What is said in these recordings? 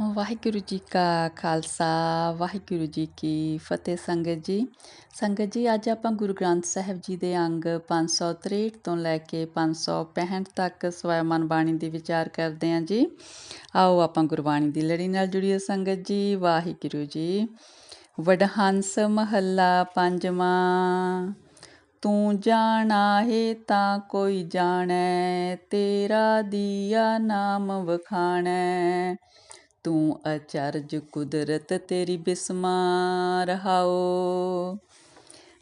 ਵਾਹਿਗੁਰੂ ਜੀ ਕਾ ਖਾਲਸਾ, ਵਾਹਿਗੁਰੂ ਜੀ ਕੀ ਫਤਿਹ ਸੰਗਤ ਜੀ। ਸੰਗਤ ਜੀ, ਅੱਜ ਆਪਾਂ ਗੁਰੂ ਗ੍ਰੰਥ ਸਾਹਿਬ ਜੀ ਦੇ ਅੰਗ 563 ਤੋਂ ਲੈ ਕੇ 565 ਤੱਕ ਸਵੈਮਨ ਬਾਣੀ ਦੀ ਵਿਚਾਰ ਕਰਦੇ ਹਾਂ ਜੀ। ਆਓ ਆਪਾਂ ਗੁਰਬਾਣੀ ਦੀ ਲੜੀ ਨਾਲ ਜੁੜੀਏ ਸੰਗਤ ਜੀ, ਵਾਹਿਗੁਰੂ ਜੀ। ਵਡਹੰਸ ਮਹੱਲਾ ਪੰਜਵਾਂ, ਤੂੰ ਜਾਣਾ ਹੈ ਤਾਂ ਕੋਈ ਜਾਣੈ, ਤੇਰਾ ਦੀਆ ਨਾਮ ਵਖਾਣੈ। ਤੂੰ ਅਚਰਜ ਕੁਦਰਤ ਤੇਰੀ ਬਿਸਮਾ ਰਹਾਓ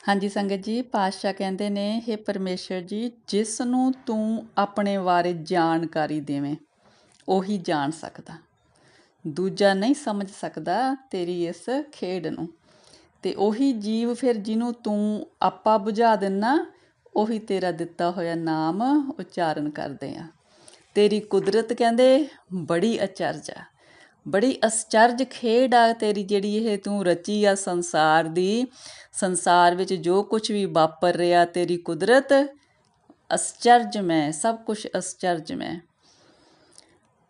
ਹਾਂਜੀ ਸੰਗਤ ਜੀ, ਪਾਤਸ਼ਾਹ ਕਹਿੰਦੇ ਨੇ हे ਪਰਮੇਸ਼ਰ ਜੀ, ਜਿਸ ਨੂੰ ਤੂੰ ਆਪਣੇ ਬਾਰੇ ਜਾਣਕਾਰੀ ਦੇਵੇਂ, ਉਹੀ ਜਾਣ ਸਕਦਾ। ਦੂਜਾ ਨਹੀਂ ਸਮਝ ਸਕਦਾ ਤੇਰੀ ਇਸ ਖੇਡ ਨੂੰ। ਤੇ ਉਹੀ ਜੀਵ ਫਿਰ ਜਿਹਨੂੰ ਤੂੰ ਆਪਾ ਬੁਝਾ ਦਿੰਨਾ, ਉਹੀ ਤੇਰਾ ਦਿੱਤਾ ਹੋਇਆ ਨਾਮ ਉਚਾਰਨ ਕਰਦੇ ਆ। ਤੇਰੀ ਕੁਦਰਤ ਕਹਿੰਦੇ, ਬੜੀ ਅਚਰਜ ਆ। ਬੜੀ ਅਸਚਰਜ ਖੇਡ ਆ ਤੇਰੀ ਜਿਹੜੀ ਇਹ ਤੂੰ ਰਚੀ ਆ ਸੰਸਾਰ ਦੀ। ਸੰਸਾਰ ਵਿੱਚ ਜੋ ਕੁਝ ਵੀ ਵਾਪਰ ਰਿਹਾ ਤੇਰੀ ਕੁਦਰਤ, ਅਸਚਰਜ ਮੈਂ, ਸਭ ਕੁਝ ਅਸਚਰਜ ਮੈਂ।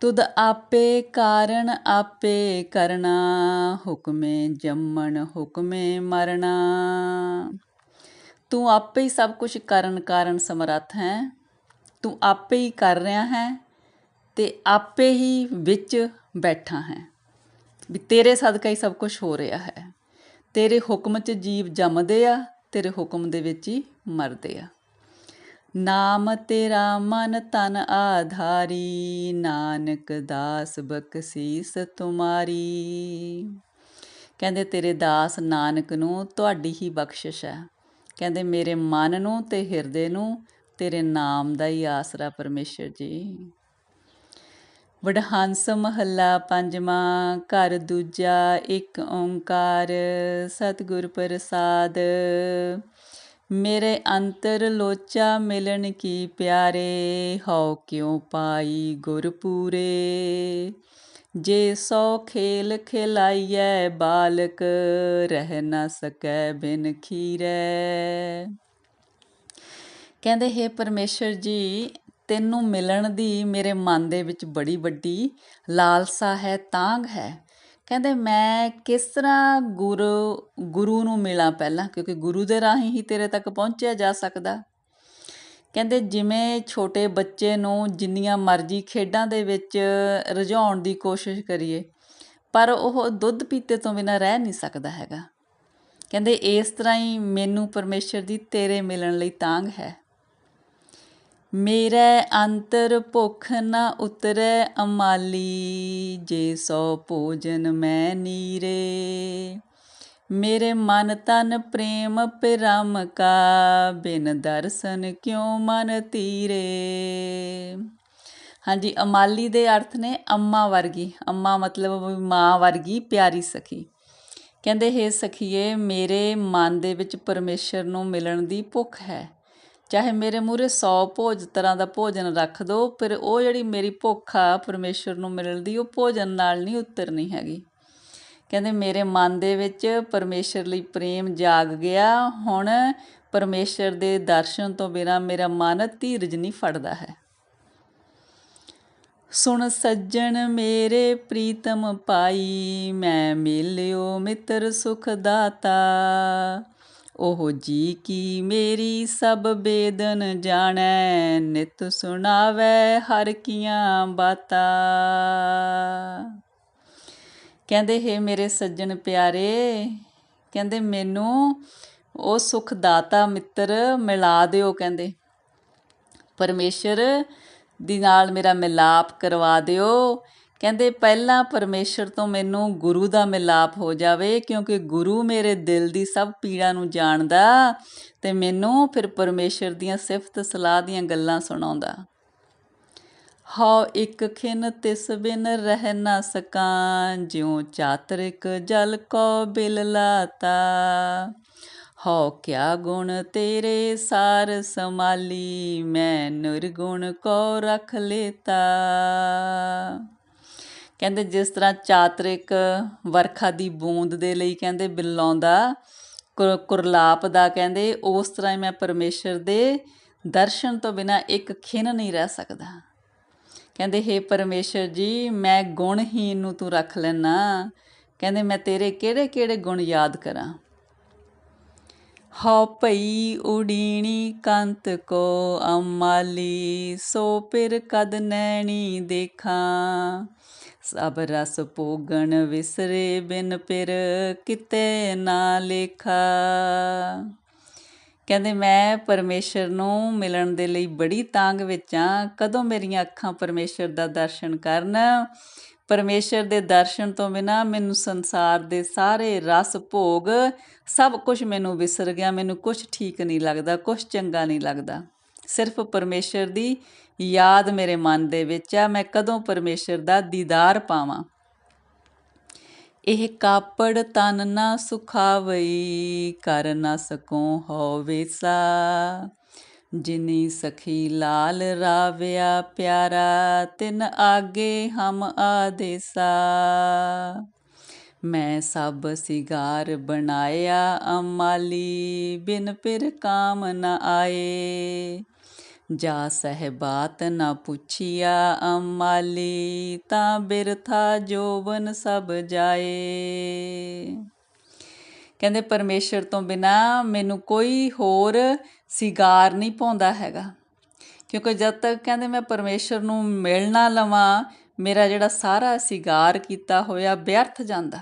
ਤੁਧ ਆਪੇ ਕਾਰਨ ਆਪੇ ਕਰਨਾ, ਹੁਕਮੇ ਜੰਮਣ, ਹੁਕਮੇ ਮਰਨਾ। ਤੂੰ ਆਪੇ ਹੀ ਸਭ ਕੁਝ ਕਰਨ ਕਾਰਨ ਸਮਰੱਥ ਹੈ। ਤੂੰ ਆਪੇ ਹੀ ਕਰ ਰਿਹਾ ਹੈ ਤੇ ਆਪੇ ਹੀ ਵਿੱਚ ਬੈਠਾ ਹੈ। ਵੀ ਤੇਰੇ ਸਦਕਾ ਹੀ ਸਭ ਕੁਝ ਹੋ ਰਿਹਾ ਹੈ। ਤੇਰੇ ਹੁਕਮ 'ਚ ਜੀਵ ਜੰਮਦੇ ਆ, ਤੇਰੇ ਹੁਕਮ ਦੇ ਵਿੱਚ ਹੀ ਮਰਦੇ ਆ। ਨਾਮ ਤੇਰਾ ਮਨ ਤਨ ਆਧਾਰੀ, ਨਾਨਕ ਦਾਸ ਬਖਸ਼ੀਸ ਤੁਮਾਰੀ। ਕਹਿੰਦੇ ਤੇਰੇ ਦਾਸ ਨਾਨਕ ਨੂੰ ਤੁਹਾਡੀ ਹੀ ਬਖਸ਼ਿਸ਼ ਹੈ। ਕਹਿੰਦੇ ਮੇਰੇ ਮਨ ਨੂੰ ਤੇ ਹਿਰਦੇ ਨੂੰ ਤੇਰੇ ਨਾਮ ਦਾ ਹੀ ਆਸਰਾ ਪਰਮੇਸ਼ਰ ਜੀ। ਵਡਹੰਸ ਮਹੱਲਾ ਪੰਜਵਾਂ, ਘਰ ਦੂਜਾ, ਇੱਕ ਓੰਕਾਰ, ਸਤਿਗੁਰ ਪ੍ਰਸਾਦ। ਮੇਰੇ ਅੰਤਰ ਲੋਚਾ ਮਿਲਣ ਕੀ ਪਿਆਰੇ, ਹਉ ਕਿਉ ਪਾਈ ਗੁਰ ਪੂਰੇ? ਜੇ ਸੋ ਖੇਲ ਖਿਲਾਈਐ ਬਾਲਕ, ਰਹਿ ਨਾ ਸਕੈ ਬਿਨ ਖੀਰੇ। ਕਹਿੰਦੇ, ਹੈ ਪਰਮੇਸ਼ਰ ਜੀ ਤੈਨੂੰ ਮਿਲਣ ਦੀ ਮੇਰੇ ਮਨ ਦੇ ਵਿੱਚ ਬੜੀ ਵੱਡੀ ਲਾਲਸਾ ਹੈ ਤਾਂਗ ਹੈ। ਕਹਿੰਦੇ, ਮੈਂ ਕਿਸ ਤਰ੍ਹਾਂ ਗੁਰੂ ਗੁਰੂ ਨੂੰ ਮਿਲਾਂ ਪਹਿਲਾਂ? ਕਿਉਂਕਿ ਗੁਰੂ ਦੇ ਰਾਹੀਂ ਹੀ ਤੇਰੇ ਤੱਕ ਪਹੁੰਚਿਆ ਜਾ ਸਕਦਾ। ਕਹਿੰਦੇ, ਜਿਵੇਂ ਛੋਟੇ ਬੱਚੇ ਨੂੰ ਜਿੰਨੀਆਂ ਮਰਜ਼ੀ ਖੇਡਾਂ ਦੇ ਵਿੱਚ ਰਝਾਉਣ ਦੀ ਕੋਸ਼ਿਸ਼ ਕਰੀਏ, ਪਰ ਉਹ ਦੁੱਧ ਪੀਤੇ ਤੋਂ ਬਿਨਾਂ ਰਹਿ ਨਹੀਂ ਸਕਦਾ ਹੈਗਾ। ਕਹਿੰਦੇ, ਇਸ ਤਰ੍ਹਾਂ ਹੀ ਮੈਨੂੰ ਪਰਮੇਸ਼ਰ ਦੀ ਤੇਰੇ ਮਿਲਣ ਲਈ ਤਾਂਗ ਹੈ। ਮੇਰੇ ਅੰਤਰ ਭੁਖ ਨਾ ਉਤਰੈ ਅਮਾਲੀ, ਜੇ ਸੋ ਭੋਜਨ ਮੈਂ ਨੀਰੇ। ਮੇਰੇ ਮਨ ਤਨ ਪ੍ਰੇਮ ਪਿਰਮ ਕਾ, ਬਿਨ ਦਰਸ਼ਨ ਕਿਉ ਮਨ ਤੀਰੇ? ਹਾਂਜੀ, ਅਮਾਲੀ ਦੇ ਅਰਥ ਨੇ ਅੰਮਾ ਵਰਗੀ। ਅੰਮਾ ਮਤਲਬ ਮਾਂ ਵਰਗੀ, ਪਿਆਰੀ ਸਖੀ। ਕਹਿੰਦੇ, ਹੈ ਸਖੀਏ, ਮੇਰੇ ਮਨ ਦੇ ਵਿੱਚ ਪਰਮੇਸ਼ਰ ਨੂੰ ਮਿਲਣ ਦੀ ਭੁੱਖ ਹੈ। ਚਾਹੇ ਮੇਰੇ ਮੂਰੇ 100 ਭੋਜ ਤਰ੍ਹਾਂ ਦਾ ਭੋਜਨ ਰੱਖ ਦੋ ਪਰ ਉਹ ਜਿਹੜੀ ਮੇਰੀ ਭੁੱਖ ਆ ਪਰਮੇਸ਼ਰ ਨੂੰ ਮਿਲਣ ਦੀ, ਉਹ ਭੋਜਨ ਨਾਲ ਨਹੀਂ ਉਤਰਨੀ ਹੈਗੀ। ਕਹਿੰਦੇ ਮੇਰੇ ਮਨ ਦੇ ਵਿੱਚ ਪਰਮੇਸ਼ਰ ਲਈ ਪ੍ਰੇਮ ਜਾਗ ਗਿਆ। ਹੁਣ ਪਰਮੇਸ਼ਰ ਦੇ ਦਰਸ਼ਨ ਤੋਂ ਬਿਨਾ ਮੇਰਾ ਮਨ ਧੀਰਜ ਨਹੀਂ ਫੜਦਾ ਹੈ। ਸੁਣ ਸੱਜਣ ਮੇਰੇ ਪ੍ਰੀਤਮ ਪਾਈ, ਮੈਂ ਮਿਲਿਓ ਮਿੱਤਰ ਸੁਖ ਦਾਤਾ ਉਹ ਜੀ ਕੀ ਮੇਰੀ ਸਭ ਬੇਦਨ ਜਾਣੈ, ਨਿਤ ਸੁਣਾਵੇ ਹਰ ਕੀਆਂ ਬਾਤਾਂ। ਕਹਿੰਦੇ, ਹੈ ਮੇਰੇ ਸੱਜਣ ਪਿਆਰੇ, ਕਹਿੰਦੇ, ਮੈਨੂੰ ਉਹ ਸੁਖ ਦਾਤਾ ਮਿੱਤਰ ਮਿਲਾ ਦਿਓ, ਕਹਿੰਦੇ। ਪਰਮੇਸ਼ਰ ਦੀ ਨਾਲ ਮੇਰਾ ਮਿਲਾਪ ਕਰਵਾ ਦਿਓ ਕਹਿੰਦੇ ਪਹਿਲਾਂ ਪਰਮੇਸ਼ਰ ਤੋਂ ਮੈਨੂੰ ਗੁਰੂ ਦਾ ਮਿਲਾਪ ਹੋ ਜਾਵੇ, ਕਿਉਂਕਿ ਗੁਰੂ ਮੇਰੇ ਦਿਲ ਦੀ ਸਭ ਪੀੜਾ ਨੂੰ ਜਾਣਦਾ ਤੇ ਮੈਨੂੰ ਫਿਰ ਪਰਮੇਸ਼ਰ ਦੀਆਂ ਸਿਫਤ ਸਲਾਹ ਦੀਆਂ ਗੱਲਾਂ ਸੁਣਾਉਂਦਾ। ਹਉ ਇੱਕ ਖਿਨ ਤਿਸ ਬਿਨ ਰਹਿ ਨਾ ਸਕਾਂ, ਜਿਉ ਚਾਤਰਿਕ ਜਲ ਕੋ ਬਿਲ ਲਾਤਾ। ਹਉ ਕਿਆ ਗੁਣ ਤੇਰੇ ਸਾਰ ਸਮਾਲੀ ਮੈਂ ਨਿਰਗੁਣ ਕੋ ਰਖ ਲੇਤਾ। ਕਹਿੰਦੇ ਜਿਸ ਤਰ੍ਹਾਂ ਚਾਤਰਿਕ ਵਰਖਾ ਦੀ ਬੂੰਦ ਦੇ ਲਈ ਕਹਿੰਦੇ ਬਿਲਾਉਂਦਾ ਕੁਰਲਾਪ ਦਾ ਕਹਿੰਦੇ, ਉਸ ਤਰ੍ਹਾਂ ਹੀ ਮੈਂ ਪਰਮੇਸ਼ਰ ਦੇ ਦਰਸ਼ਨ ਤੋਂ ਬਿਨਾ ਇੱਕ ਖਿਨ ਨਹੀਂ ਰਹਿ ਸਕਦਾ। ਕਹਿੰਦੇ, ਹੇ ਪਰਮੇਸ਼ਰ ਜੀ, ਮੈਂ ਗੁਣਹੀਨ ਨੂੰ ਤੂੰ ਰੱਖ ਲੈਣਾ ਕਹਿੰਦੇ, ਮੈਂ ਤੇਰੇ ਕਿਹੜੇ ਕਿਹੜੇ ਗੁਣ ਯਾਦ ਕਰਾਂ? ਹਉ ਭਈ ਉਡੀਣੀ ਕੰਤ ਕੋ ਅਮਾਲੀ, ਸੋ ਪਿਰ ਕਦ ਨੈਣੀ ਦੇਖਾਂ? ਸਭ ਰਸ ਭੋਗਣ ਵਿਸਰੇ ਬਿਨ ਪਿਰ ਕਿਤੇ ਨਾ ਲੇਖਾ। ਕਹਿੰਦੇ, ਮੈਂ ਪਰਮੇਸ਼ਰ ਨੂੰ ਮਿਲਣ ਦੇ ਲਈ ਬੜੀ ਤਾਂਗ ਵਿੱਚ ਆ। ਕਦੋਂ ਮੇਰੀਆਂ ਅੱਖਾਂ ਪਰਮੇਸ਼ਰ ਦਾ ਦਰਸ਼ਨ ਕਰਨ? ਪਰਮੇਸ਼ਰ ਦੇ ਦਰਸ਼ਨ ਤੋਂ ਬਿਨਾ ਮੈਨੂੰ ਸੰਸਾਰ ਦੇ ਸਾਰੇ ਰਸ ਭੋਗ, ਸਭ ਕੁਝ ਮੈਨੂੰ ਵਿਸਰ ਗਿਆ। ਮੈਨੂੰ ਕੁਝ ਠੀਕ ਨਹੀਂ ਲੱਗਦਾ ਕੁਝ ਚੰਗਾ ਨਹੀਂ ਲੱਗਦਾ। ਸਿਰਫ ਪਰਮੇਸ਼ਰ ਦੀ ਯਾਦ ਮੇਰੇ ਮਨ ਦੇ ਵਿੱਚ ਆ, ਮੈਂ ਕਦੋਂ ਪਰਮੇਸ਼ਰ ਦਾ ਦੀਦਾਰ ਪਾਵਾਂ? ਇਹ ਕਾਪੜ ਤਨ ਨਾ ਸੁਖਾਵਈ, ਕਰ ਨਾ ਸਕੋ ਹੋਵੇ ਸਾ। ਜਿਨੀ ਸਖੀ ਲਾਲ ਰਾਵਿਆ ਪਿਆਰਾ, ਤਿਨ ਆਗੇ ਹਮ ਆਦੇਸਾ ਮੈਂ ਸਭ ਸਿਗਾਰ ਬਣਾਇਆ, ਅਮਾਲੀ, ਬਿਨ ਪਿਰ ਕਾਮ ਨ ਆਏ। ਜਾ ਸਹਿਬਾਤ ਨਾ ਪੁੱਛਿਆ ਅਮਾਲੀ, ਤਾਂ ਬਿਰਥਾ ਜੋਵਨ ਸਭ ਜਾਏ। ਕਹਿੰਦੇ, ਪਰਮੇਸ਼ਰ ਤੋਂ ਬਿਨਾ ਮੈਨੂੰ ਕੋਈ ਹੋਰ ਸਿਗਾਰ ਨਹੀਂ ਪਾਉਂਦਾ ਹੈਗਾ। ਕਿਉਂਕਿ ਜਦ ਤੱਕ ਕਹਿੰਦੇ, ਮੈਂ ਪਰਮੇਸ਼ਰ ਨੂੰ ਮਿਲ ਨਾ ਲਵਾਂ, ਮੇਰਾ ਜਿਹੜਾ ਸਾਰਾ ਸਿਗਾਰ ਕੀਤਾ ਹੋਇਆ ਵਿਅਰਥ ਜਾਂਦਾ।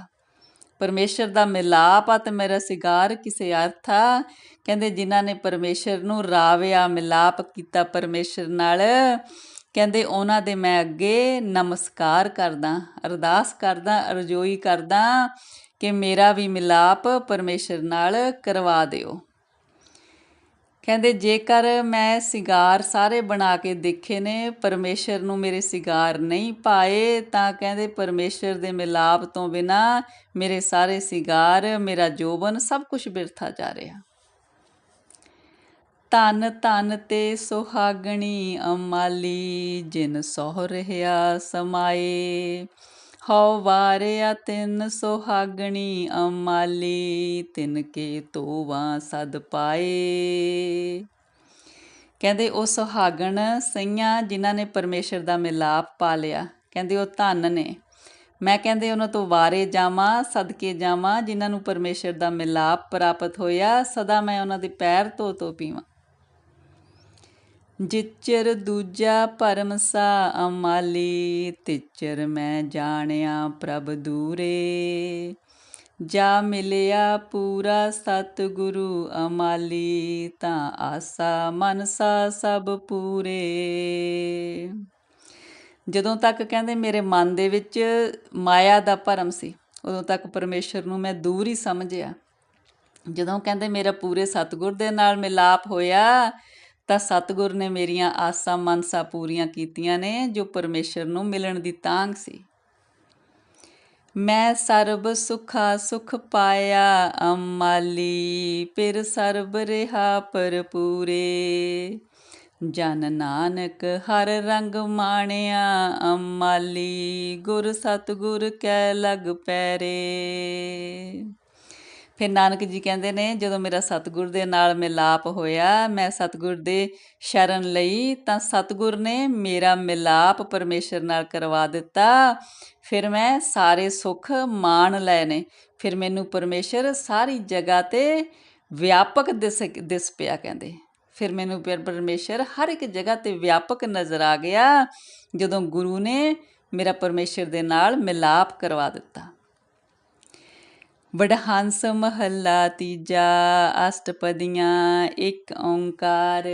ਪਰਮੇਸ਼ਰ ਦਾ ਮਿਲਾਪ ਆ ਤੇ ਮੇਰਾ ਸਿਗਾਰ ਕਿਸੇ ਅਰਥ ਆ ਕਹਿੰਦੇ ਜਿਨ੍ਹਾਂ ਨੇ ਪਰਮੇਸ਼ਰ ਨੂੰ ਰਾਵਿਆ ਮਿਲਾਪ ਕੀਤਾ ਪਰਮੇਸ਼ਰ ਨਾਲ, ਕਹਿੰਦੇ ਉਹਨਾਂ ਦੇ ਮੈਂ ਅੱਗੇ ਨਮਸਕਾਰ ਕਰਦਾ, ਅਰਦਾਸ ਕਰਦਾ, ਅਰਜ਼ੋਈ ਕਰਦਾ ਕਿ ਮੇਰਾ ਵੀ ਮਿਲਾਪ ਪਰਮੇਸ਼ਰ ਨਾਲ ਕਰਵਾ ਦਿਓ। ਕਹਿੰਦੇ ਜੇਕਰ ਮੈਂ ਸਿਗਾਰ ਸਾਰੇ ਬਣਾ ਕੇ ਦੇਖੇ ਨੇ, ਪਰਮੇਸ਼ਰ ਨੂੰ ਮੇਰੇ ਸਿਗਾਰ ਨਹੀਂ ਪਾਏ, ਤਾਂ ਕਹਿੰਦੇ ਪਰਮੇਸ਼ਰ ਦੇ ਮਿਲਾਪ ਤੋਂ ਬਿਨਾ ਮੇਰੇ ਸਾਰੇ ਸਿਗਾਰ, ਮੇਰਾ ਜੋਬਨ ਸਭ ਕੁਝ ਬਿਰਥਾ ਜਾ ਰਿਹਾ। ਧਨ ਧਨ ਤੇ ਸੁਹਾਗਣੀ ਅਮਾਲੀ, ਜਿਨ ਸੋਹ ਰਹਾ ਸਮਾਏ। ਹਉ ਵਾਰਿਆ ਤਿੰਨ ਸੁਹਾਗਣੀ ਅਮਾਲੀ, ਤਿਨ ਕੇ ਤੋਵਾ ਸਦ ਪਾਏ। ਕਹਿੰਦੇ ਉਹ ਸੁਹਾਗਣ ਸਈਆਂ ਜਿਨ੍ਹਾਂ ਨੇ ਪਰਮੇਸ਼ਰ ਦਾ ਮਿਲਾਪ ਪਾ ਲਿਆ। ਕਹਿੰਦੇ ਉਹ ਧਨ ਨੇ। ਮੈਂ ਕਹਿੰਦੇ ਉਹਨਾਂ ਤੋਂ ਵਾਰੇ ਜਾਵਾਂ, ਸਦਕੇ ਜਾਵਾਂ, ਜਿਨ੍ਹਾਂ ਨੂੰ ਪਰਮੇਸ਼ਰ ਦਾ ਮਿਲਾਪ ਪ੍ਰਾਪਤ ਹੋਇਆ, ਸਦਾ ਮੈਂ ਉਹਨਾਂ ਦੇ ਪੈਰ ਧੋ ਧੋ ਪੀਵਾਂ। ਜਿਚਰ ਦੂਜਾ ਪਰਮ ਸਾ ਅਮਾਲੀ ਤਿਚਰ ਮੈਂ ਜਾਣਿਆ ਪ੍ਰਭ ਦੂਰੇ। ਜਾ ਮਿਲਿਆ ਪੂਰਾ ਸਤਿਗੁਰੂ ਅਮਾਲੀ, ਤਾਂ ਆਸਾ ਮਨਸਾ ਸਭ ਪੂਰੇ। ਜਦੋਂ ਤੱਕ ਕਹਿੰਦੇ ਮੇਰੇ ਮਨ ਦੇ ਵਿੱਚ ਮਾਇਆ ਦਾ ਭਰਮ ਸੀ, ਉਦੋਂ ਤੱਕ ਪਰਮੇਸ਼ਰ ਨੂੰ ਮੈਂ ਦੂਰ ਹੀ ਸਮਝਿਆ। ਜਦੋਂ ਕਹਿੰਦੇ ਮੇਰਾ ਪੂਰੇ ਸਤਿਗੁਰ ਦੇ ਨਾਲ ਮਿਲਾਪ ਹੋਇਆ ਤਾਂ ਸਤਿਗੁਰ ਨੇ ਮੇਰੀਆਂ ਆਸਾਂ ਮਨਸਾ ਪੂਰੀਆਂ ਕੀਤੀਆਂ ਨੇ, ਜੋ ਪਰਮੇਸ਼ਰ ਨੂੰ ਮਿਲਣ ਦੀ ਤਾਂਗ ਸੀ। ਮੈਂ ਸਰਬ ਸੁਖਾ ਸੁਖ ਪਾਇਆ, ਅਮਾਲੀ, ਫਿਰ ਸਰਬ ਰਹਾ ਪਰਪੂਰੇ ਜਨ ਨਾਨਕ ਹਰ ਰੰਗ ਮਾਣਿਆ, ਅਮਾਲੀ, ਗੁਰ ਸਤਗੁਰ ਕੈ ਲਗ ਪੈਰੇ। ਫਿਰ ਨਾਨਕ ਜੀ ਕਹਿੰਦੇ ਨੇ, ਜਦੋਂ ਮੇਰਾ ਸਤਿਗੁਰ ਦੇ ਨਾਲ ਮਿਲਾਪ ਹੋਇਆ, ਮੈਂ ਸਤਿਗੁਰ ਦੇ ਸ਼ਰਨ ਲਈ, ਤਾਂ ਸਤਿਗੁਰ ਨੇ ਮੇਰਾ ਮਿਲਾਪ ਪਰਮੇਸ਼ਰ ਨਾਲ ਕਰਵਾ ਦਿੱਤਾ। ਫਿਰ ਮੈਂ ਸਾਰੇ ਸੁੱਖ ਮਾਣ ਲਏ ਨੇ। ਫਿਰ ਮੈਨੂੰ ਪਰਮੇਸ਼ਰ ਸਾਰੀ ਜਗ੍ਹਾ ਤੇ ਵਿਆਪਕ ਦਿਸ ਦਿਸ ਪਿਆ ਕਹਿੰਦੇ। ਫਿਰ ਮੈਨੂੰ ਪਰਮੇਸ਼ਰ ਹਰ ਇੱਕ ਜਗ੍ਹਾ ਤੇ ਵਿਆਪਕ ਨਜ਼ਰ ਆ ਗਿਆ। ਜਦੋਂ ਗੁਰੂ ਨੇ ਮੇਰਾ ਪਰਮੇਸ਼ਰ ਦੇ ਨਾਲ ਮਿਲਾਪ ਕਰਵਾ ਦਿੱਤਾ। ਵਡਹੰਸ ਮਹੱਲਾ ਤੀਜਾ, ਅਸ਼ਟਪਦੀਆਂ, ਇੱਕ ਓੰਕਾਰ,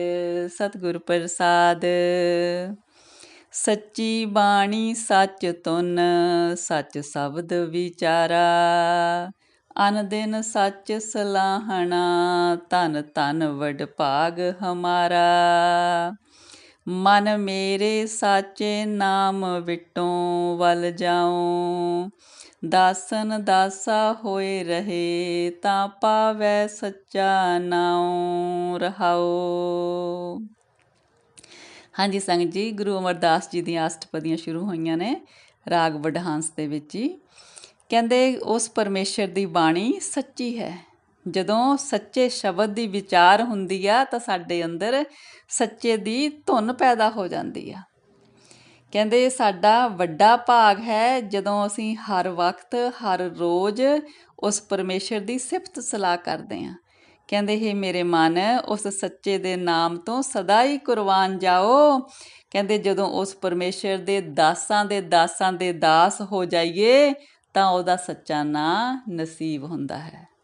ਸਤਿਗੁਰ ਪ੍ਰਸਾਦ। ਸੱਚੀ ਬਾਣੀ ਸੱਚ ਤੁਨ ਸੱਚ ਸ਼ਬਦ ਵਿਚਾਰਾ। ਅਨ ਦਿਨ ਸੱਚ ਸਲਾਹਣਾ ਤਨ ਤਨ ਵਡ ਭਾਗ ਹਮਾਰਾ। ਮਨ ਮੇਰੇ ਸਾਚੇ ਨਾਮ ਵਿਟੋਂ ਵਲ ਜਾਉ ਦਾਸਨ ਦਾਸਾ ਹੋਏ ਰਹੇ, ਤਾਂ ਪਾਵੈ ਸੱਚਾ ਨਾਉ ਰਹਾਓ ਹਾਂਜੀ ਸੰਗ ਜੀ, ਗੁਰੂ ਅਮਰਦਾਸ ਜੀ ਦੀਆਂ ਅਸ਼ਟਪਦੀਆਂ ਸ਼ੁਰੂ ਹੋਈਆਂ ਨੇ, ਰਾਗ ਵਡਹਾਂਸ ਦੇ ਵਿੱਚ ਹੀ ਕਹਿੰਦੇ, ਉਸ ਪਰਮੇਸ਼ਰ ਦੀ ਬਾਣੀ ਸੱਚੀ ਹੈ। ਜਦੋਂ ਸੱਚੇ ਸ਼ਬਦ ਦੀ ਵਿਚਾਰ ਹੁੰਦੀ ਆ, ਤਾਂ ਸਾਡੇ ਅੰਦਰ ਸੱਚੇ ਦੀ ਧੁਨ ਪੈਦਾ ਹੋ ਜਾਂਦੀ ਆ। ਕਹਿੰਦੇ ਸਾਡਾ ਵੱਡਾ ਭਾਗ ਹੈ ਜਦੋਂ ਅਸੀਂ ਹਰ ਵਕਤ, ਹਰ ਰੋਜ਼ ਉਸ ਪਰਮੇਸ਼ਰ ਦੀ ਸਿਫਤ ਸਲਾਹ ਕਰਦੇ ਹਾਂ। ਕਹਿੰਦੇ, ਹੈ ਮੇਰੇ ਮਨ, ਉਸ ਸੱਚੇ ਦੇ ਨਾਮ ਤੋਂ ਸਦਾ ਹੀ ਕੁਰਬਾਨ ਜਾਓ। ਕਹਿੰਦੇ, ਜਦੋਂ ਉਸ ਪਰਮੇਸ਼ਰ ਦੇ ਦਾਸਾਂ ਦੇ ਦਾਸਾਂ ਦੇ ਦਾਸ ਹੋ ਜਾਈਏ, ਤਾਂ ਉਹਦਾ ਸੱਚਾ ਨਾਂ ਨਸੀਬ ਹੁੰਦਾ ਹੈ।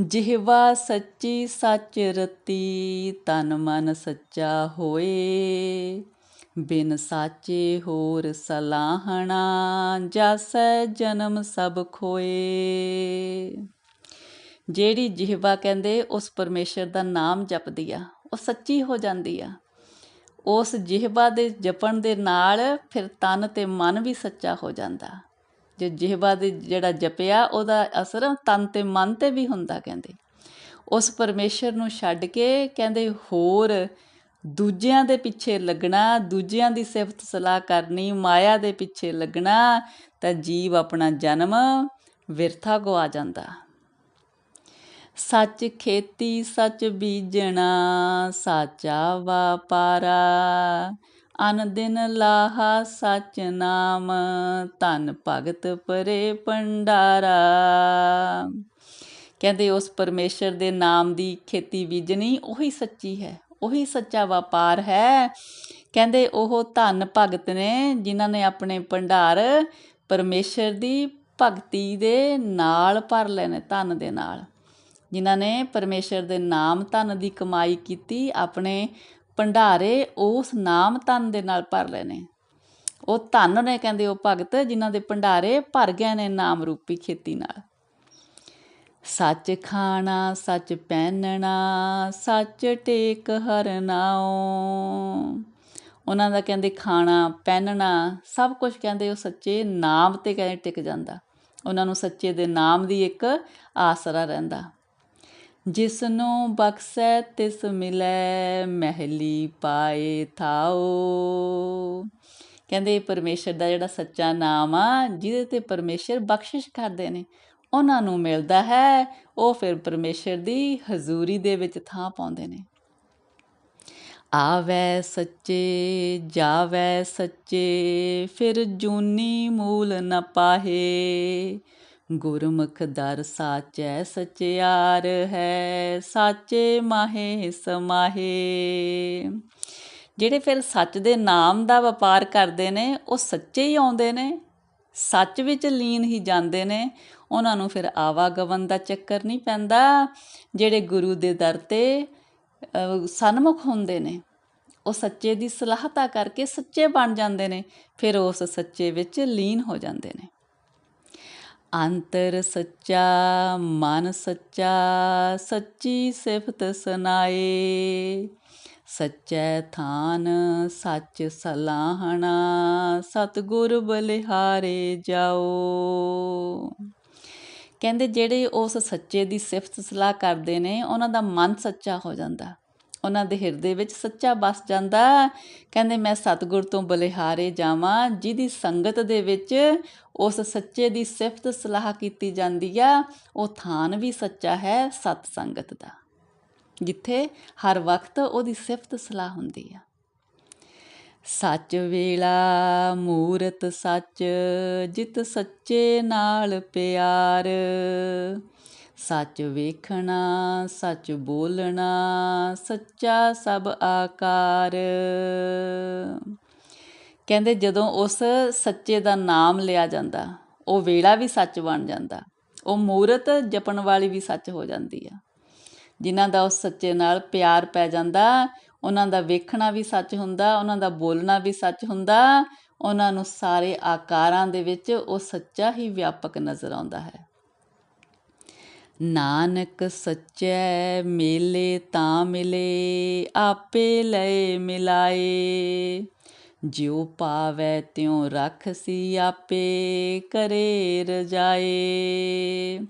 ਜਿਹਵਾ ਸੱਚੀ ਸੱਚ ਰਤੀ, ਤਨ ਮਨ ਸੱਚਾ ਹੋਏ। ਬਿਨ ਸਾਚੇ ਹੋਰ ਸਲਾਹਣਾ, ਜਸੈ ਜਨਮ ਸਭ ਖੋਏ। ਜਿਹੜੀ ਜਿਹਵਾ ਕਹਿੰਦੇ, ਉਸ ਪਰਮੇਸ਼ਰ ਦਾ ਨਾਮ ਜਪਦੀ ਆ, ਉਹ ਸੱਚੀ ਹੋ ਜਾਂਦੀ ਆ। ਉਸ ਜਿਹਵਾ ਦੇ ਜਪਣ ਦੇ ਨਾਲ ਫਿਰ ਤਨ ਤੇ ਮਨ ਵੀ ਸੱਚਾ ਹੋ ਜਾਂਦਾ। ਜੇ ਜਿਹਵਾ ਦੇ ਜਿਹੜਾ ਜਪਿਆ, ਉਹਦਾ ਅਸਰ ਤਨ ਤੇ ਮਨ ਤੇ ਵੀ ਹੁੰਦਾ ਕਹਿੰਦੇ। ਉਸ ਪਰਮੇਸ਼ਰ ਨੂੰ ਛੱਡ ਕੇ ਕਹਿੰਦੇ ਹੋਰ ਦੂਜਿਆਂ ਦੇ ਪਿੱਛੇ ਲੱਗਣਾ, ਦੂਜਿਆਂ ਦੀ ਸਿਫਤ ਸਲਾਹ ਕਰਨੀ, ਮਾਇਆ ਦੇ ਪਿੱਛੇ ਲੱਗਣਾ, ਤਾਂ ਜੀਵ ਆਪਣਾ ਜਨਮ ਵਿਰਥਾ ਗਵਾ ਜਾਂਦਾ। ਸੱਚ ਖੇਤੀ ਸੱਚ ਬੀਜਣਾ, ਸਾਚਾ ਵਪਾਰਾ ਅਨ ਦਿਨ ਲਾਹਾ ਸਚ ਨਾਮ, ਧਨ ਭਗਤ ਪਰੇ ਪੰਡਾਰਾ ਕਹਿੰਦੇ ਉਸ ਪਰਮੇਸ਼ਰ ਦੇ ਨਾਮ ਦੀ ਖੇਤੀ ਬੀਜਣੀ ਉਹੀ ਸੱਚੀ ਹੈ, ਉਹੀ ਸੱਚਾ ਵਪਾਰ ਹੈ। ਕਹਿੰਦੇ ਉਹ ਧਨ ਭਗਤ ਨੇ, ਜਿਨ੍ਹਾਂ ਨੇ ਆਪਣੇ ਭੰਡਾਰ ਪਰਮੇਸ਼ਰ ਦੀ ਭਗਤੀ ਦੇ ਨਾਲ ਭਰ ਲੈਣੇ, ਧਨ ਦੇ ਨਾਲ। ਜਿਨ੍ਹਾਂ ਨੇ ਪਰਮੇਸ਼ਰ ਦੇ ਨਾਮ ਧਨ ਦੀ ਕਮਾਈ ਕੀਤੀ, ਆਪਣੇ ਭੰਡਾਰੇ ਉਸ ਨਾਮ ਧਨ ਦੇ ਨਾਲ ਭਰ ਲੈਣੇ ਉਹ ਧਨ ਨੇ ਕਹਿੰਦੇ ਉਹ ਭਗਤ, ਜਿਨ੍ਹਾਂ ਦੇ ਭੰਡਾਰੇ ਭਰ ਗਏ ਨੇ ਨਾਮ ਰੂਪੀ ਖੇਤੀ ਨਾਲ। ਸੱਚ ਖਾਣਾ, ਸੱਚ ਪਹਿਨਣਾ, ਸੱਚ ਟੇਕ ਹਰਨਾ ਉਹਨਾਂ ਦਾ ਕਹਿੰਦੇ ਖਾਣਾ, ਪਹਿਨਣਾ, ਸਭ ਕੁਝ ਕਹਿੰਦੇ ਉਹ ਸੱਚੇ ਨਾਮ ਤੇ ਕਹਿੰਦੇ ਟਿਕ ਜਾਂਦਾ। ਉਹਨਾਂ ਨੂੰ ਸੱਚੇ ਦੇ ਨਾਮ ਦੀ ਇੱਕ ਆਸਰਾ ਰਹਿੰਦਾ। ਜਿਸ ਨੂੰ ਬਖਸ਼ੈ ਤਿਸ ਮਿਲੈ ਮਹਿਲੀ ਪਾਏ ਥਾਓ ਕਹਿੰਦੇ ਪਰਮੇਸ਼ਰ ਦਾ ਜਿਹੜਾ ਸੱਚਾ ਨਾਮ ਆ, ਜਿਹਦੇ ਤੇ ਪਰਮੇਸ਼ਰ ਬਖਸ਼ਿਸ਼ ਕਰਦੇ ਨੇ, ਉਹਨਾਂ ਨੂੰ ਮਿਲਦਾ ਹੈ, ਉਹ ਫਿਰ ਪਰਮੇਸ਼ਰ ਦੀ ਹਜ਼ੂਰੀ ਦੇ ਵਿੱਚ ਥਾਂ ਪਾਉਂਦੇ ਨੇ। ਆਵੈ ਸੱਚੇ, ਜਾਵੈ ਸੱਚੇ, ਫਿਰ ਜੂਨੀ ਮੂਲ ਨ ਪਾਹੇ। ਗੁਰਮੁਖ ਦਰ ਸਾਚੈ ਸਚਿਆਰ ਹੈ, ਸਾਚੇ ਮਾਹੇ ਸਮਾਹੇ। ਜਿਹੜੇ ਫਿਰ ਸੱਚ ਦੇ ਨਾਮ ਦਾ ਵਪਾਰ ਕਰਦੇ ਨੇ, ਉਹ ਸੱਚੇ ਹੀ ਆਉਂਦੇ ਨੇ, ਸੱਚ ਵਿੱਚ ਲੀਨ ਹੀ ਜਾਂਦੇ ਨੇ, ਉਹਨਾਂ ਨੂੰ ਫਿਰ ਆਵਾਗਵਨ ਦਾ ਚੱਕਰ ਨਹੀਂ ਪੈਂਦਾ। ਜਿਹੜੇ ਗੁਰੂ ਦੇ ਦਰ ਤੇ ਸਨਮੁਖ ਹੁੰਦੇ ਨੇ, ਉਹ ਸੱਚੇ ਦੀ ਸਲਾਹਤਾ ਕਰਕੇ ਸੱਚੇ ਬਣ ਜਾਂਦੇ ਨੇ, ਫਿਰ ਉਸ ਸੱਚੇ ਵਿੱਚ ਲੀਨ ਹੋ ਜਾਂਦੇ ਨੇ। ਅੰਤਰ ਸੱਚਾ, ਮਨ ਸੱਚਾ, ਸੱਚੀ ਸਿਫਤ ਸੁਨਾਏ। ਸੱਚੈ ਥਾਨ, ਸੱਚ ਸਲਾਹਣਾ, ਸਤਗੁਰ ਬਲਿਹਾਰੇ ਜਾਓ। ਕਹਿੰਦੇ ਜਿਹੜੇ ਉਸ ਸੱਚੇ ਦੀ ਸਿਫਤ ਸਲਾਹ ਕਰਦੇ ਨੇ, ਉਹਨਾਂ ਦਾ ਮਨ ਸੱਚਾ ਹੋ ਜਾਂਦਾ। ਉਹਨਾਂ ਦੇ ਹਿਰਦੇ ਵਿੱਚ ਸੱਚਾ ਬਸ ਜਾਂਦਾ। ਕਹਿੰਦੇ, ਮੈਂ ਸਤਗੁਰ ਤੋਂ ਬਲਿਹਾਰੇ ਜਾਵਾਂ, ਜਿਹਦੀ ਸੰਗਤ ਦੇ ਵਿੱਚ ਉਸ ਸੱਚੇ ਦੀ ਸਿਫਤ ਸਲਾਹ ਕੀਤੀ ਜਾਂਦੀ ਆ, ਉਹ ਥਾਨ ਵੀ ਸੱਚਾ ਹੈ ਸਤ ਸੰਗਤ ਦਾ। ਜਿੱਥੇ ਹਰ ਵਕਤ ਉਹਦੀ ਸਿਫਤ ਸਲਾਹ ਹੁੰਦੀ ਆ। ਸੱਚ ਵੇਲਾ, ਮੂਰਤ ਸੱਚ, ਜਿਤ ਸੱਚੇ ਨਾਲ ਪਿਆਰ। ਸੱਚ ਵੇਖਣਾ, ਸੱਚ ਬੋਲਣਾ, ਸੱਚਾ ਸਭ ਆਕਾਰ। ਕਹਿੰਦੇ ਜਦੋਂ ਉਸ ਸੱਚੇ ਦਾ ਨਾਮ ਲਿਆ ਜਾਂਦਾ, ਉਹ ਵੇਲਾ ਵੀ ਸੱਚ ਬਣ ਜਾਂਦਾ, ਉਹ ਮੂਰਤ ਜਪਣ ਵਾਲੀ ਵੀ ਸੱਚ ਹੋ ਜਾਂਦੀ ਆ। ਜਿਨ੍ਹਾਂ ਦਾ ਉਸ ਸੱਚੇ ਨਾਲ ਪਿਆਰ ਪੈ ਜਾਂਦਾ, ਉਹਨਾਂ ਦਾ ਵੇਖਣਾ ਵੀ ਸੱਚ ਹੁੰਦਾ, ਉਹਨਾਂ ਦਾ ਬੋਲਣਾ ਵੀ ਸੱਚ ਹੁੰਦਾ, ਉਹਨਾਂ ਨੂੰ ਸਾਰੇ ਆਕਾਰਾਂ ਦੇ ਵਿੱਚ ਉਹ ਸੱਚਾ ਹੀ ਵਿਆਪਕ ਨਜ਼ਰ ਆਉਂਦਾ ਹੈ। ਨਾਨਕ ਸੱਚੈ ਮੇਲੇ ਤਾਂ ਮਿਲੇ, ਆਪੇ ਲਏ ਮਿਲਾਏ। ਜਿਉ ਪਾਵੈ ਤਿਉ ਰਖ ਸੀ ਆਪੇ, ਕਰੇ ਰਜਾਏ।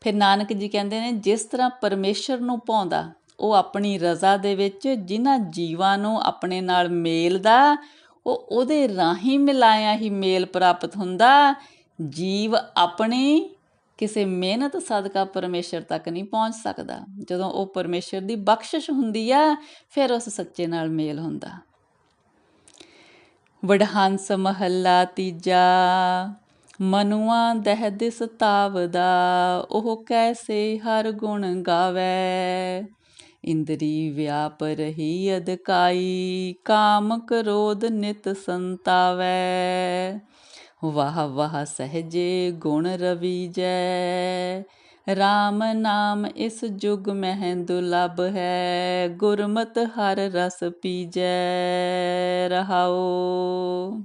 ਫਿਰ ਨਾਨਕ ਜੀ ਕਹਿੰਦੇ ਨੇ, ਜਿਸ ਤਰ੍ਹਾਂ ਪਰਮੇਸ਼ਰ ਨੂੰ ਪਾਉਂਦਾ, ਉਹ ਆਪਣੀ ਰਜ਼ਾ ਦੇ ਵਿੱਚ ਜਿਨ੍ਹਾਂ ਜੀਵਾਂ ਨੂੰ ਆਪਣੇ ਨਾਲ ਮੇਲ ਦਾ ਉਹ ਉਹਦੇ ਰਾਹੀਂ ਮਿਲਾਇਆ ਹੀ ਮੇਲ ਪ੍ਰਾਪਤ ਹੁੰਦਾ। ਜੀਵ ਆਪਣੀ ਕਿਸੇ ਮਿਹਨਤ ਸਦਕਾ ਪਰਮੇਸ਼ਰ ਤੱਕ ਨਹੀਂ ਪਹੁੰਚ ਸਕਦਾ। ਜਦੋਂ ਉਹ ਪਰਮੇਸ਼ਰ ਦੀ ਬਖਸ਼ਿਸ਼ ਹੁੰਦੀ ਆ, ਫਿਰ ਉਸ ਸੱਚੇ ਨਾਲ ਮੇਲ ਹੁੰਦਾ। ਵਡਹੰਸ ਮਹੱਲਾ ਤੀਜਾ, ਮਨੁਆ ਦਹਿ ਦਿਸ ਤਾਵਦਾ, ਉਹ ਕੈਸੇ ਹਰ ਗੁਣ ਗਾਵੇ? ਇੰਦਰੀ ਵਿਆਪ ਰਹੀ ਅਦਕਾਈ ਕਾਮ ਕ੍ਰੋਧ ਨਿਤ ਸੰਤਾਵੈ। ਵਾਹ ਵਾਹ ਸਹਜੇ ਗੁਣ ਰਵੀ ਜੈ। RAM ਨਾਮ ਇਸ ਜੁਗ ਮਹਿ ਦੁਲਭ ਹੈ, ਗੁਰਮਤ ਹਰ ਰਸ ਪੀਜੈ ਰਹਾਓ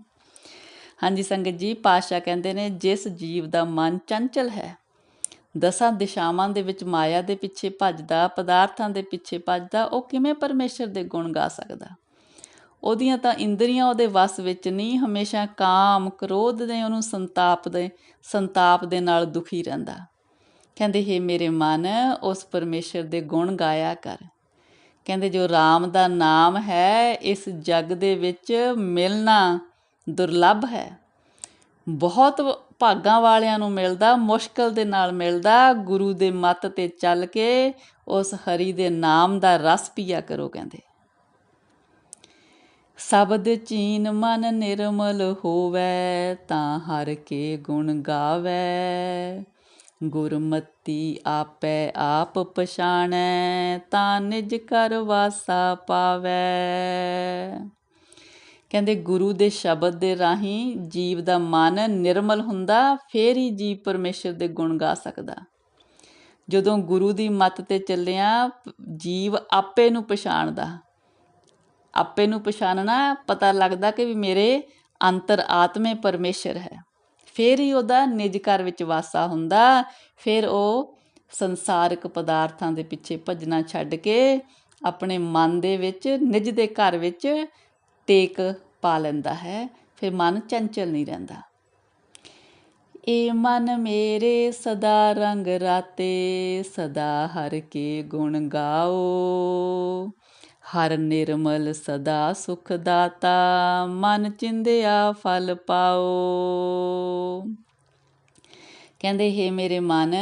ਹਾਂਜੀ ਸੰਗਤ ਜੀ ਪਾਸ਼ਾ ਕਹਿੰਦੇ ਨੇ, ਜਿਸ ਜੀਵ ਦਾ ਮਨ ਚੰਚਲ ਹੈ, ਦਸਾਂ ਦਿਸ਼ਾਵਾਂ ਦੇ ਵਿੱਚ ਮਾਇਆ ਦੇ ਪਿੱਛੇ ਭੱਜਦਾ, ਪਦਾਰਥਾਂ ਦੇ ਪਿੱਛੇ ਭੱਜਦਾ, ਉਹ ਕਿਵੇਂ ਪਰਮੇਸ਼ਰ ਦੇ ਗੁਣ ਗਾ ਸਕਦਾ? ਉਹਦੀਆਂ ਤਾਂ ਇੰਦਰੀਆਂ ਉਹਦੇ ਵਸ ਵਿੱਚ ਨਹੀਂ, ਹਮੇਸ਼ਾ ਕਾਮ ਕ੍ਰੋਧ ਦੇ ਉਹਨੂੰ ਸੰਤਾਪ ਦੇ ਸੰਤਾਪ ਦੇ ਨਾਲ ਦੁਖੀ ਰਹਿੰਦਾ। ਕਹਿੰਦੇ, ਹੇ ਮੇਰੇ ਮਨ, ਉਸ ਪਰਮੇਸ਼ਰ ਦੇ ਗੁਣ ਗਾਇਆ ਕਰ। ਕਹਿੰਦੇ, ਜੋ RAM ਦਾ ਨਾਮ ਹੈ, ਇਸ ਜੱਗ ਦੇ ਵਿੱਚ ਮਿਲਣਾ ਦੁਰਲੱਭ ਹੈ। ਬਹੁਤ ਭਾਗਾਂ ਵਾਲਿਆਂ ਨੂੰ ਮਿਲਦਾ, ਮੁਸ਼ਕਲ ਦੇ ਨਾਲ ਮਿਲਦਾ, ਗੁਰੂ ਦੇ ਮੱਤ ਤੇ ਚੱਲ ਕੇ ਉਸ ਹਰੀ ਦੇ ਨਾਮ ਦਾ ਰਸ ਪੀਆ ਕਰੋ, ਕਹਿੰਦੇ। ਸ਼ਬਦ ਚੀਨ ਮਨ ਨਿਰਮਲ ਹੋਵੇ, ਤਾਂ ਹਰ ਕੇ ਗੁਣ ਗਾਵੇ। ਗੁਰਮਤੀ ਆਪੇ ਆਪ ਪਛਾਣੈ, ਤਾਂ ਨਿਜ ਕਰ ਵਾਸਾ ਪਾਵੇ। ਕਹਿੰਦੇ ਗੁਰੂ ਦੇ ਸ਼ਬਦ ਦੇ ਰਾਹੀਂ ਜੀਵ ਦਾ ਮਨ ਨਿਰਮਲ ਹੁੰਦਾ, ਫੇਰ ਹੀ ਜੀਵ ਪਰਮੇਸ਼ਰ ਦੇ ਗੁਣ ਗਾ ਸਕਦਾ। ਜਦੋਂ ਗੁਰੂ ਦੀ ਮੱਤ ਤੇ ਚੱਲਿਆ, ਜੀਵ ਆਪੇ ਨੂੰ ਪਛਾਣਦਾ। ਆਪੇ ਨੂੰ ਪਛਾਣਨਾ ਪਤਾ ਲੱਗਦਾ ਕਿ ਵੀ ਮੇਰੇ ਅੰਤਰ ਆਤਮੇ ਪਰਮੇਸ਼ਰ ਹੈ। ਫਿਰ ਹੀ ਉਹਦਾ ਨਿਜ ਘਰ ਵਿੱਚ ਵਾਸਾ ਹੁੰਦਾ, ਫਿਰ ਉਹ ਸੰਸਾਰਿਕ ਪਦਾਰਥਾਂ ਦੇ ਪਿੱਛੇ ਭੱਜਣਾ ਛੱਡ ਕੇ ਆਪਣੇ ਮਨ ਦੇ ਵਿੱਚ, ਨਿਜ ਦੇ ਘਰ ਵਿੱਚ ਟੇਕ ਪਾ ਲੈਂਦਾ ਹੈ, ਫਿਰ ਮਨ ਚੰਚਲ ਨਹੀਂ ਰਹਿੰਦਾ। ਏ ਮਨ ਮੇਰੇ ਸਦਾ ਰੰਗ ਰਾਤੇ, ਸਦਾ ਹਰ ਕੇ ਗੁਣ ਗਾਓ। ਹਰ ਨਿਰਮਲ ਸਦਾ ਸੁਖ ਦਾਤਾ ਮਨ ਚਿੰਦਿਆ ਫਲ ਪਾਓ। ਕਹਿੰਦੇ, ਹੈ ਮੇਰੇ ਮਨ,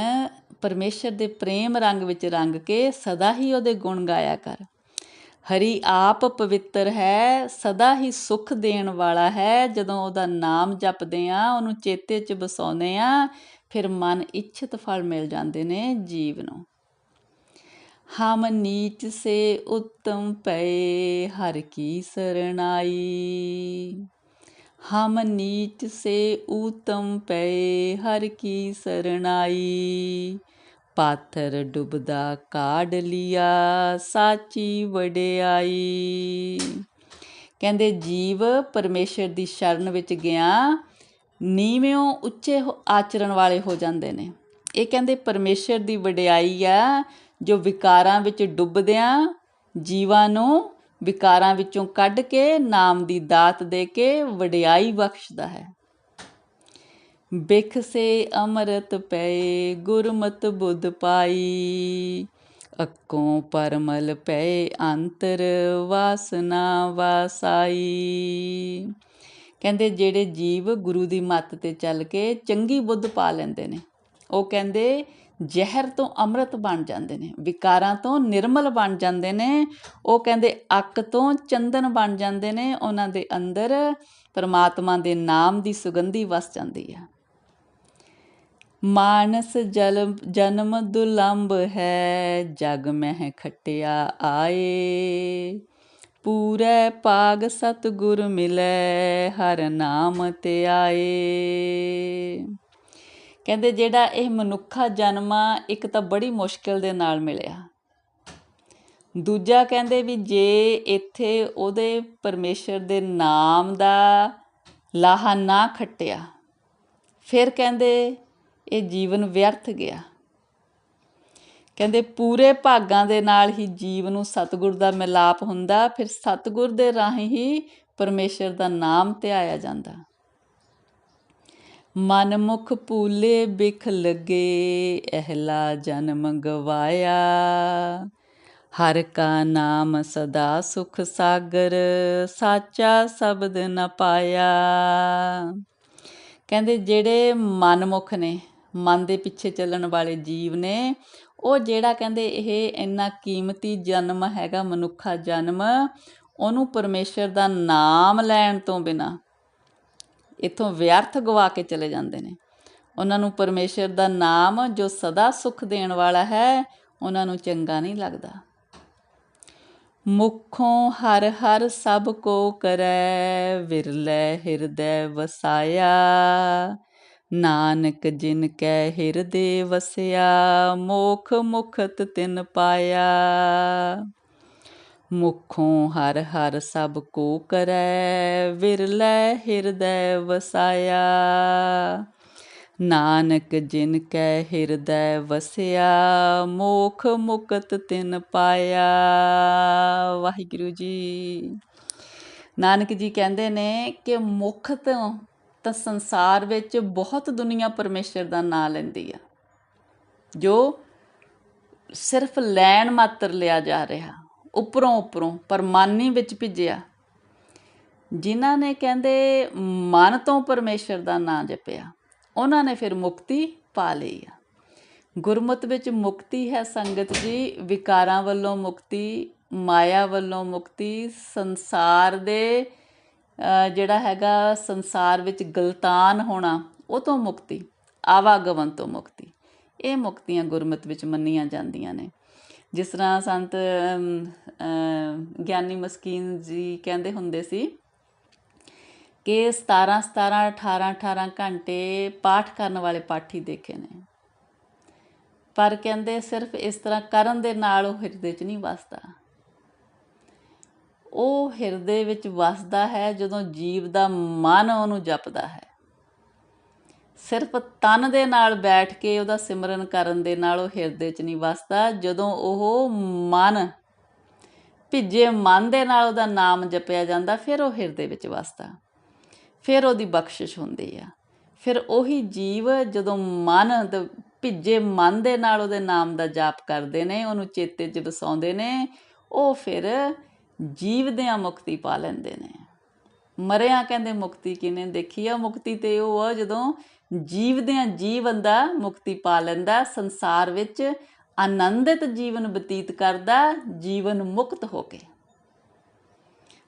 ਪਰਮੇਸ਼ਰ ਦੇ ਪ੍ਰੇਮ ਰੰਗ ਵਿੱਚ ਰੰਗ ਕੇ ਸਦਾ ਹੀ ਉਹਦੇ ਗੁਣ ਗਾਇਆ ਕਰ। ਹਰੀ ਆਪ ਪਵਿੱਤਰ ਹੈ, ਸਦਾ ਹੀ ਸੁਖ ਦੇਣ ਵਾਲਾ ਹੈ। ਜਦੋਂ ਉਹਦਾ ਨਾਮ ਜਪਦੇ ਆ ਉਹਨੂੰ ਚੇਤੇ 'ਚ ਬਸਾਉਂਦੇ ਆ ਫਿਰ ਮਨ ਇੱਛਤ ਫਲ ਮਿਲ ਜਾਂਦੇ ਨੇ ਜੀਵ ਨੂੰ। ਹਮ ਨੀਚ ਸੇ ਉੱਤਮ ਪਏ, ਹਰ ਕੀ ਸਰਣਾਈ। ਹਮ ਨੀਚ ਸੇ ਉੱਤਮ ਪਏ, ਹਰ ਕੀ ਸਰਣਾਈ। ਪਾਥਰ ਡੁੱਬਦਾ ਕਾਢ ਲਿਆ, ਸਾਚੀ ਵਡਿਆਈ। ਕਹਿੰਦੇ, ਜੀਵ ਪਰਮੇਸ਼ਰ ਦੀ ਸ਼ਰਨ ਵਿੱਚ ਗਿਆ ਨੀਵੇਂ ਉੱਚੇ ਆਚਰਣ ਵਾਲੇ ਹੋ ਜਾਂਦੇ ਨੇ। ਇਹ ਕਹਿੰਦੇ, ਪਰਮੇਸ਼ਰ ਦੀ ਵਡਿਆਈ ਆ ਜੋ ਵਿਕਾਰਾਂ ਵਿੱਚ ਡੁੱਬਦਿਆਂ ਜੀਵਾਂ ਨੂੰ ਵਿਕਾਰਾਂ ਵਿੱਚੋਂ ਕੱਢ ਕੇ ਨਾਮ ਦੀ ਦਾਤ ਦੇ ਕੇ ਵਡਿਆਈ ਬਖਸ਼ਦਾ ਹੈ। ਬਿਖ ਸੇ ਅੰਮ੍ਰਿਤ ਪਏ, ਗੁਰਮਤ ਬੁੱਧ ਪਾਈ। ਅੱਕੋਂ ਪਰਮਲ ਪਏ, ਅੰਤਰ ਵਾਸਨਾ ਵਾਸਾਈ। ਕਹਿੰਦੇ ਜਿਹੜੇ ਜੀਵ ਗੁਰੂ ਦੀ ਮੱਤ ਤੇ ਚੱਲ ਕੇ ਚੰਗੀ ਬੁੱਧ ਪਾ ਲੈਂਦੇ ਨੇ, ਉਹ ਕਹਿੰਦੇ ਜ਼ਹਿਰ ਤੋਂ ਅੰਮ੍ਰਿਤ ਬਣ ਜਾਂਦੇ ਨੇ, ਵਿਕਾਰਾਂ ਤੋਂ ਨਿਰਮਲ ਬਣ ਜਾਂਦੇ ਨੇ, ਉਹ ਕਹਿੰਦੇ ਅੱਕ ਤੋਂ ਚੰਦਨ ਬਣ ਜਾਂਦੇ ਨੇ, ਉਹਨਾਂ ਦੇ ਅੰਦਰ ਪਰਮਾਤਮਾ ਦੇ ਨਾਮ ਦੀ ਸੁਗੰਧੀ ਵਸ ਜਾਂਦੀ ਹੈ ਮਾਨਸ ਜਲ, ਜਨਮ ਦੁਲੰਭ ਹੈ, ਜਗ ਮਹਿ ਖਟਿਆ ਆਏ। ਪੂਰੇ ਪਾਗ ਸਤਗੁਰ ਮਿਲੇ, ਹਰ ਨਾਮ ਤੇ ਆਏ। ਕਹਿੰਦੇ ਜਿਹੜਾ ਇਹ ਮਨੁੱਖਾ ਜਨਮ ਇੱਕ ਤਾਂ ਬੜੀ ਮੁਸ਼ਕਿਲ ਦੇ ਨਾਲ ਮਿਲਿਆ। ਦੂਜਾ ਕਹਿੰਦੇ ਵੀ ਜੇ ਇੱਥੇ ਉਹਦੇ ਪਰਮੇਸ਼ਰ ਦੇ ਨਾਮ ਦਾ ਲਾਹਾ ਨਾ ਖੱਟਿਆ, ਫਿਰ ਕਹਿੰਦੇ ਇਹ ਜੀਵਨ ਵਿਅਰਥ ਗਿਆ। ਕਹਿੰਦੇ ਪੂਰੇ ਭਾਗਾਂ ਦੇ ਨਾਲ ਹੀ ਜੀਵ ਨੂੰ ਸਤਿਗੁਰ ਦਾ ਮਿਲਾਪ ਹੁੰਦਾ, ਫਿਰ ਸਤਿਗੁਰ ਦੇ ਰਾਹੀਂ ਹੀ ਪਰਮੇਸ਼ਰ ਦਾ ਨਾਮ ਧਿਆਇਆ ਜਾਂਦਾ। ਮਨ ਮੁਖ ਪੂਲੇ ਬਿਖ ਲਗੇ, ਅਹਲਾ ਜਨਮ ਗਵਾਇਆ। ਹਰ ਕਾ ਨਾਮ ਸਦਾ ਸੁਖ ਸਾਗਰ, ਸਾਚਾ ਸ਼ਬਦ ਨ ਪਾਇਆ। ਕਹਿੰਦੇ ਜਿਹੜੇ ਮਨਮੁਖ ਨੇ, ਮਨ ਦੇ ਪਿੱਛੇ ਚੱਲਣ ਵਾਲੇ ਜੀਵ ਨੇ, ਉਹ ਜਿਹੜਾ ਕਹਿੰਦੇ ਇਹ ਇੰਨਾ ਕੀਮਤੀ ਜਨਮ ਹੈਗਾ, ਮਨੁੱਖਾ ਜਨਮ, ਉਹਨੂੰ ਪਰਮੇਸ਼ਰ ਦਾ ਨਾਮ ਲੈਣ ਤੋਂ ਬਿਨਾ ਇੱਥੋਂ ਵਿਅਰਥ ਗਵਾ ਕੇ ਚਲੇ ਜਾਂਦੇ ਨੇ। ਉਹਨਾਂ ਨੂੰ ਪਰਮੇਸ਼ਰ ਦਾ ਨਾਮ ਜੋ ਸਦਾ ਸੁਖ ਦੇਣ ਵਾਲਾ ਹੈ, ਉਹਨਾਂ ਨੂੰ ਚੰਗਾ ਨਹੀਂ ਲੱਗਦਾ। ਮੁਖੋਂ ਹਰ ਹਰ ਸਭ ਕੋ ਕਰੈ, ਵਿਰਲੇ ਹਿਰਦੈ ਵਸਾਇਆ। ਨਾਨਕ ਜਿਨ ਕੈ ਹਿਰਦੇ ਵਸਿਆ, ਮੋਖ ਮੁਖਤ ਤਿਨ ਪਾਇਆ। ਮੁਖੋਂ ਹਰ ਹਰ ਸਭ ਕੋ ਕਰੈ, ਵਿਰਲੇ ਹਿਰਦੈ ਵਸਾਇਆ। ਨਾਨਕ ਜਿਨ ਕੈ ਹਿਰਦੈ ਵਸਿਆ, ਮੋਖ ਮੁਕਤ ਤਿਨ ਪਾਇਆ। ਵਾਹਿਗੁਰੂ ਜੀ। ਨਾਨਕ ਜੀ ਕਹਿੰਦੇ ਨੇ ਕਿ ਮੁਖ ਤੋਂ, ਤਾਂ ਸੰਸਾਰ ਵਿੱਚ ਬਹੁਤ ਦੁਨੀਆ ਪਰਮੇਸ਼ਰ ਦਾ ਨਾਮ ਲੈਂਦੀ ਆ। ਜੋ ਸਿਰਫ ਲੈਣ ਮਾਤਰ ਲਿਆ ਜਾ ਰਿਹਾ। ਉੱਪਰੋਂ ਉੱਪਰੋਂ, ਪਰ ਵਿੱਚ ਭਿੱਜਿਆ। ਜਿਨ੍ਹਾਂ ਨੇ ਕਹਿੰਦੇ, ਮਨ ਤੋਂ ਪਰਮੇਸ਼ਰ ਦਾ ਨਾਮ ਜਪਿਆ। ਉਹਨਾਂ ਨੇ ਫਿਰ ਮੁਕਤੀ ਪਾ ਲਈ ਆ। ਗੁਰਮਤ ਵਿੱਚ ਮੁਕਤੀ ਹੈ ਸੰਗਤ ਜੀ, ਵਿਕਾਰਾਂ ਵੱਲੋਂ ਮੁਕਤੀ, ਮਾਇਆ ਵੱਲੋਂ ਮੁਕਤੀ, ਸੰਸਾਰ ਦੇ ਜਿਹੜਾ ਹੈਗਾ ਸੰਸਾਰ ਵਿੱਚ ਗਲਤਾਨ ਹੋਣਾ, ਉਹ ਤੋਂ ਮੁਕਤੀ, ਆਵਾਗਮਨ ਤੋਂ ਮੁਕਤੀ। ਇਹ ਮੁਕਤੀਆਂ ਗੁਰਮਤ ਵਿੱਚ ਮੰਨੀਆਂ ਜਾਂਦੀਆਂ ਨੇ। ਜਿਸ ਤਰ੍ਹਾਂ ਸੰਤ ਗਿਆਨੀ ਮਸਕੀਨ ਜੀ ਕਹਿੰਦੇ ਹੁੰਦੇ ਸੀ ਕਿ 17 17 18 18 ਘੰਟੇ ਪਾਠ ਕਰਨ ਵਾਲੇ ਪਾਠੀ ਦੇਖੇ ਨੇ। ਪਰ ਕਹਿੰਦੇ ਸਿਰਫ ਇਸ ਤਰ੍ਹਾਂ ਕਰਨ ਦੇ ਨਾਲ ਉਹ ਹਿਰਦੇ 'ਚ ਨਹੀਂ ਵਸਦਾ। ਉਹ ਹਿਰਦੇ ਵਿੱਚ ਵਸਦਾ ਹੈ ਜਦੋਂ ਜੀਵ ਦਾ ਮਨ ਉਹਨੂੰ ਜਪਦਾ ਹੈ। ਸਿਰਫ ਤਨ ਦੇ ਨਾਲ ਬੈਠ ਕੇ ਉਹਦਾ ਸਿਮਰਨ ਕਰਨ ਦੇ ਨਾਲ ਉਹ ਹਿਰਦੇ 'ਚ ਨਹੀਂ ਵਸਦਾ, ਜਦੋਂ ਉਹ ਮਨ, ਭਿੱਜੇ ਮਨ ਦੇ ਨਾਲ ਉਹਦਾ ਨਾਮ ਜਪਿਆ ਜਾਂਦਾ, ਫਿਰ ਉਹ ਹਿਰਦੇ ਵਿੱਚ ਵਸਦਾ। ਫਿਰ ਉਹਦੀ ਬਖਸ਼ਿਸ਼ ਹੁੰਦੀ ਆ। ਫਿਰ ਉਹੀ ਜੀਵ ਜਦੋਂ ਮਨ ਭਿੱਜੇ ਮਨ ਦੇ ਨਾਲ ਉਹਦੇ ਨਾਮ ਦਾ ਜਾਪ ਕਰਦੇ ਨੇ, ਉਹਨੂੰ ਚੇਤੇ 'ਚ ਵਸਾਉਂਦੇ ਨੇ, ਉਹ ਫਿਰ ਜੀਵਦਿਆਂ ਮੁਕਤੀ ਪਾ ਲੈਂਦੇ ਨੇ। ਮਰਿਆ ਕਹਿੰਦੇ ਮੁਕਤੀ ਕਿਨੇ ਦੇਖੀ ਆ? ਮੁਕਤੀ ਤੇ ਉਹ ਆ ਜਦੋਂ ਜੀਵਦਿਆਂ ਜੀ ਬੰਦਾ ਮੁਕਤੀ ਪਾ ਲੈਂਦਾ, ਸੰਸਾਰ ਵਿੱਚ ਆਨੰਦਿਤ ਜੀਵਨ ਬਤੀਤ ਕਰਦਾ, ਜੀਵਨ ਮੁਕਤ ਹੋ ਕੇ।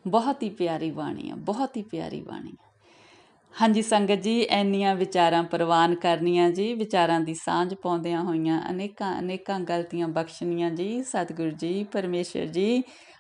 ਬਹੁਤ ਹੀ ਪਿਆਰੀ ਬਾਣੀ ਆ ਬਹੁਤ ਹੀ ਪਿਆਰੀ ਬਾਣੀ ਆ ਹਾਂਜੀ ਸੰਗਤ ਜੀ ਐਨੀਆਂ ਵਿਚਾਰਾਂ ਪ੍ਰਵਾਨ ਕਰਨੀਆਂ ਜੀ, ਵਿਚਾਰਾਂ ਦੀ ਸਾਂਝ ਪਾਉਂਦਿਆਂ ਹੋਈਆਂ ਅਨੇਕਾਂ ਅਨੇਕਾਂ ਗਲਤੀਆਂ ਬਖਸ਼ਣੀਆਂ ਜੀ, ਸਤਿਗੁਰੂ ਜੀ, ਪਰਮੇਸ਼ਰ ਜੀ